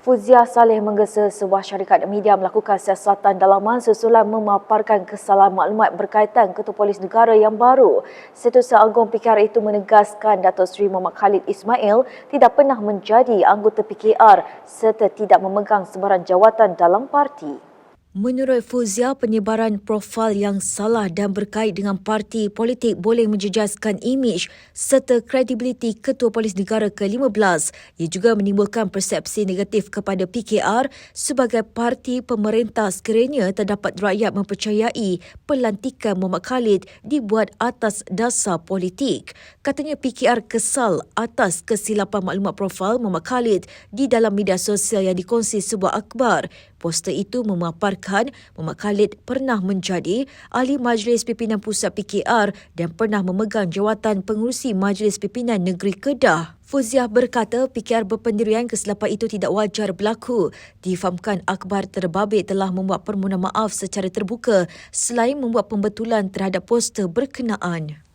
Fuzia Saleh menggesa sebuah syarikat media melakukan siasatan dalaman susulan memaparkan kesalahan maklumat berkaitan Ketua Polis Negara yang baru. Setiausaha Agung PKR itu menegaskan Datuk Seri Muhammad Khalid Ismail tidak pernah menjadi anggota PKR serta tidak memegang sebarang jawatan dalam parti. Menurut Fuzia, penyebaran profil yang salah dan berkait dengan parti politik boleh menjejaskan imej serta kredibiliti Ketua Polis Negara ke-15. Ia juga menimbulkan persepsi negatif kepada PKR sebagai parti pemerintah sekiranya terdapat rakyat mempercayai pelantikan Muhammad Khalid dibuat atas dasar politik. Katanya PKR kesal atas kesilapan maklumat profil Muhammad Khalid di dalam media sosial yang dikongsi sebuah akhbar. Poster itu memaparkan Muhammad Khalid pernah menjadi ahli Majlis Pimpinan Pusat PKR dan pernah memegang jawatan pengurusi Majlis Pimpinan Negeri Kedah. Fuziah berkata PKR berpendirian kesilapan itu tidak wajar berlaku. Difahamkan akhbar terbabit telah membuat permohonan maaf secara terbuka selain membuat pembetulan terhadap poster berkenaan.